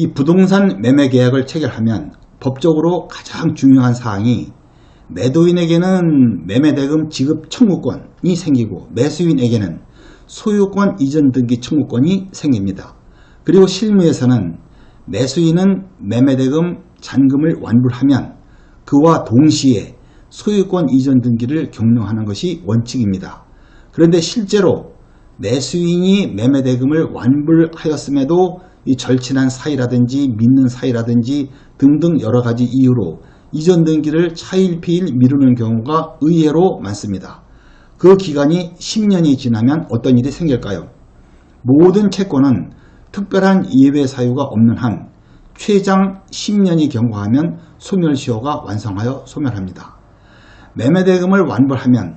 이 부동산 매매 계약을 체결하면 법적으로 가장 중요한 사항이 매도인에게는 매매대금 지급 청구권이 생기고 매수인에게는 소유권 이전 등기 청구권이 생깁니다. 그리고 실무에서는 매수인은 매매대금 잔금을 완불하면 그와 동시에 소유권 이전 등기를 격려하는 것이 원칙입니다. 그런데 실제로 매수인이 매매대금을 완불하였음에도 이 절친한 사이라든지 믿는 사이라든지 등등 여러 가지 이유로 이전 등기를 차일피일 미루는 경우가 의외로 많습니다. 그 기간이 10년이 지나면 어떤 일이 생길까요? 모든 채권은 특별한 예외 사유가 없는 한 최장 10년이 경과하면 소멸시효가 완성하여 소멸합니다. 매매대금을 완불하면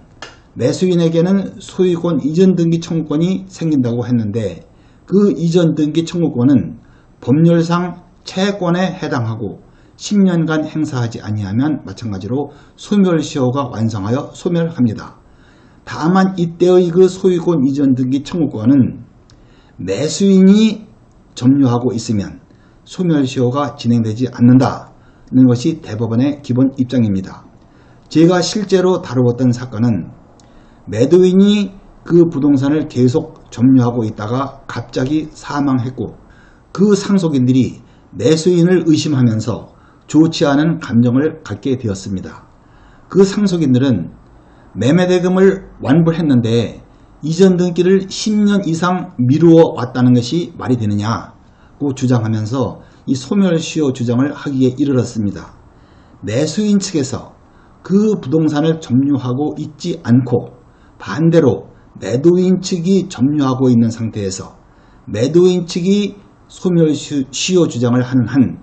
매수인에게는 소유권 이전 등기 청구권이 생긴다고 했는데 그 이전 등기 청구권은 법률상 채권에 해당하고 10년간 행사하지 아니하면 마찬가지로 소멸시효가 완성하여 소멸합니다. 다만 이때의 그 소유권 이전 등기 청구권은 매수인이 점유하고 있으면 소멸시효가 진행되지 않는다는 것이 대법원의 기본 입장입니다. 제가 실제로 다루었던 사건은 매도인이 그 부동산을 계속 점유하고 있다가 갑자기 사망했고 그 상속인들이 매수인을 의심하면서 좋지 않은 감정을 갖게 되었습니다. 그 상속인들은 매매대금을 완불했는데 이전 등기를 10년 이상 미루어 왔다는 것이 말이 되느냐고 주장하면서 이 소멸시효 주장을 하기에 이르렀습니다. 매수인 측에서 그 부동산을 점유하고 있지 않고 반대로 매도인 측이 점유하고 있는 상태에서 매도인 측이 소멸 시효 주장을 하는 한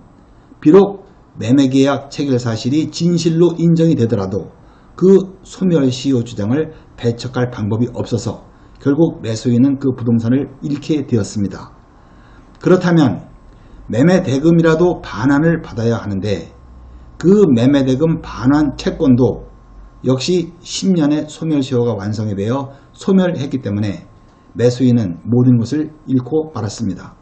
비록 매매계약 체결 사실이 진실로 인정이 되더라도 그 소멸 시효 주장을 배척할 방법이 없어서 결국 매수인은 그 부동산을 잃게 되었습니다. 그렇다면 매매 대금이라도 반환을 받아야 하는데 그 매매 대금 반환 채권도 역시 10년의 소멸시효가 완성이 되어 소멸했기 때문에 매수인은 모든 것을 잃고 말았습니다.